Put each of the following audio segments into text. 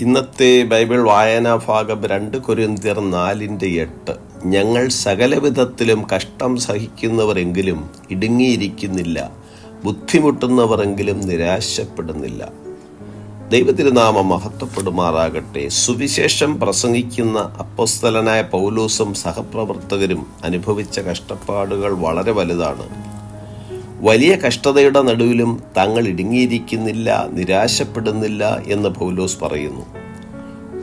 ഇന്നത്തെ ബൈബിൾ വായനാ ഭാഗം രണ്ട് കൊരിന്തിയർ നാലിന്റെ എട്ട്. ഞങ്ങൾ സകലവിധത്തിലും കഷ്ടം സഹിക്കുന്നവരെങ്കിലും ഇടുങ്ങിയിരിക്കുന്നില്ല. ബുദ്ധിമുട്ടുന്നവരെങ്കിലും നിരാശപ്പെടുന്നില്ല. ദൈവതിരുനാമം മഹത്വപ്പെടുമാറാകട്ടെ. സുവിശേഷം പ്രസംഗിക്കുന്ന അപ്പസ്തലനായ പൗലൂസും സഹപ്രവർത്തകരും അനുഭവിച്ച കഷ്ടപ്പാടുകൾ വളരെ വലുതാണ്. വലിയ കഷ്ടതയുടെ നടുവിലും തങ്ങൾ ഇടുങ്ങിയിരിക്കുന്നില്ല നിരാശപ്പെടുന്നില്ല എന്ന് പൗലോസ് പറയുന്നു.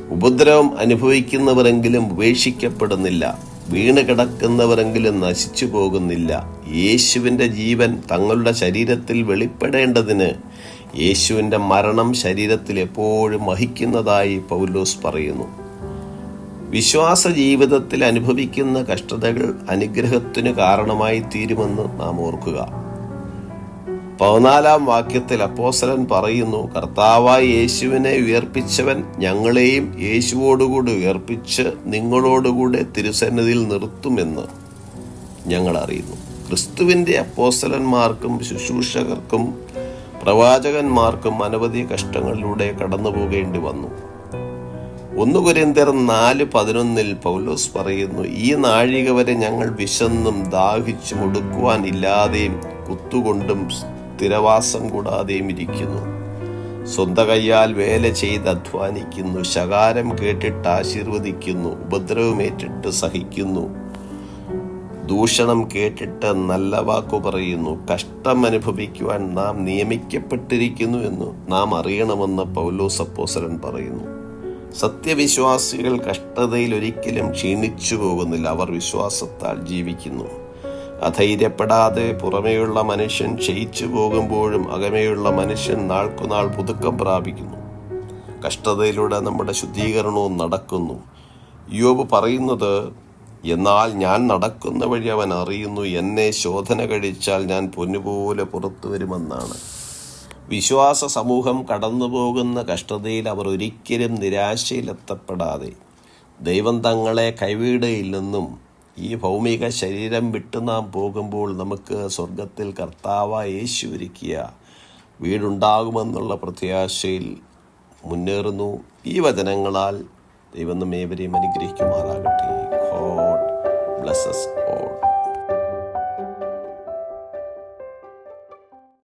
ഉപദ്രവം അനുഭവിക്കുന്നവരെങ്കിലും ഉപേക്ഷിക്കപ്പെടുന്നില്ല വീണ് കിടക്കുന്നവരെങ്കിലും നശിച്ചു പോകുന്നില്ല യേശുവിന്റെ ജീവൻ തങ്ങളുടെ ശരീരത്തിൽ വെളിപ്പെടേണ്ടതിന് യേശുവിന്റെ മരണം ശരീരത്തിൽ എപ്പോഴും വഹിക്കുന്നതായി പൗലോസ് പറയുന്നു. വിശ്വാസ ജീവിതത്തിൽ അനുഭവിക്കുന്ന കഷ്ടതകൾ അനുഗ്രഹത്തിന് കാരണമായി തീരുമെന്ന് നാം ഓർക്കുക. പതിനാലാം വാക്യത്തിൽ അപ്പോസലൻ പറയുന്നു കർത്താവായി യേശുവിനെ ഉയർപ്പിച്ചവൻ ഞങ്ങളെയും യേശുവോടുകൂടി ഉയർപ്പിച്ച് നിങ്ങളോടുകൂടെ തിരുസന്നിധിയിൽ നിർത്തുമെന്ന് ഞങ്ങൾ അറിയുന്നു. ക്രിസ്തുവിന്റെ അപ്പോസലന്മാർക്കും ശുശ്രൂഷകർക്കും പ്രവാചകന്മാർക്കും അനവധി കഷ്ടങ്ങളിലൂടെ കടന്നു പോകേണ്ടി വന്നു. ഒന്ന് കുരിന്തർ നാല് പതിനൊന്നിൽ പൗലോസ് പറയുന്നു ഈ നാഴിക വരെ ഞങ്ങൾ വിശന്നും ദാഹിച്ചും ഒടുക്കുവാൻ ഇല്ലാതെയും കുത്തുകൊണ്ടും സ്ഥിരവാസം കൂടാതെയും ഇരിക്കുന്നു. സ്വന്ത കയ്യാൽ വേല ചെയ്ത് അധ്വാനിക്കുന്നു. ശകാരം കേട്ടിട്ട് ആശീർവദിക്കുന്നു. ഉപദ്രവമേറ്റിട്ട് സഹിക്കുന്നു. ദൂഷണം കേട്ടിട്ട് നല്ല വാക്കു പറയുന്നു. കഷ്ടം അനുഭവിക്കുവാൻ നാം നിയമിക്കപ്പെട്ടിരിക്കുന്നു എന്ന് നാം അറിയണമെന്ന് പൗലോസ് അപ്പോസരൻ പറയുന്നു. സത്യവിശ്വാസികൾ കഷ്ടതയിൽ ഒരിക്കലും ക്ഷീണിച്ചു പോകുന്നില്ല. അവർ വിശ്വാസത്താൽ ജീവിക്കുന്നു. അധൈര്യപ്പെടാതെ പുറമേയുള്ള മനുഷ്യൻ ക്ഷയിച്ചു പോകുമ്പോഴും അകമേയുള്ള മനുഷ്യൻ നാൾക്കുനാൾ പുതുക്കം പ്രാപിക്കുന്നു. കഷ്ടതയിലൂടെ നമ്മുടെ ശുദ്ധീകരണവും നടക്കുന്നു. യോബ് പറയുന്നത് എന്നാൽ ഞാൻ നടക്കുന്ന വഴി അവൻ അറിയുന്നു. എന്നെ ശോധന കഴിച്ചാൽ ഞാൻ പൊന്നുപോലെ പുറത്തു വരുമെന്നാണ്. വിശ്വാസ സമൂഹം കടന്നുപോകുന്ന കഷ്ടതയിൽ അവർ ഒരിക്കലും നിരാശയിലെത്തപ്പെടാതെ ദൈവം തങ്ങളെ കൈവീടയില്ലെന്നും ഈ ഭൗമിക ശരീരം വിട്ട് നാം പോകുമ്പോൾ നമുക്ക് സ്വർഗത്തിൽ കർത്താവ യേശു ഒരുക്കിയ വീടുണ്ടാകുമെന്നുള്ള പ്രത്യാശയിൽ മുന്നേറുന്നു. ഈ വചനങ്ങളാൽ ദൈവം നമ്മേവരെയും അനുഗ്രഹിക്കുമാറാകട്ടെ. God blesses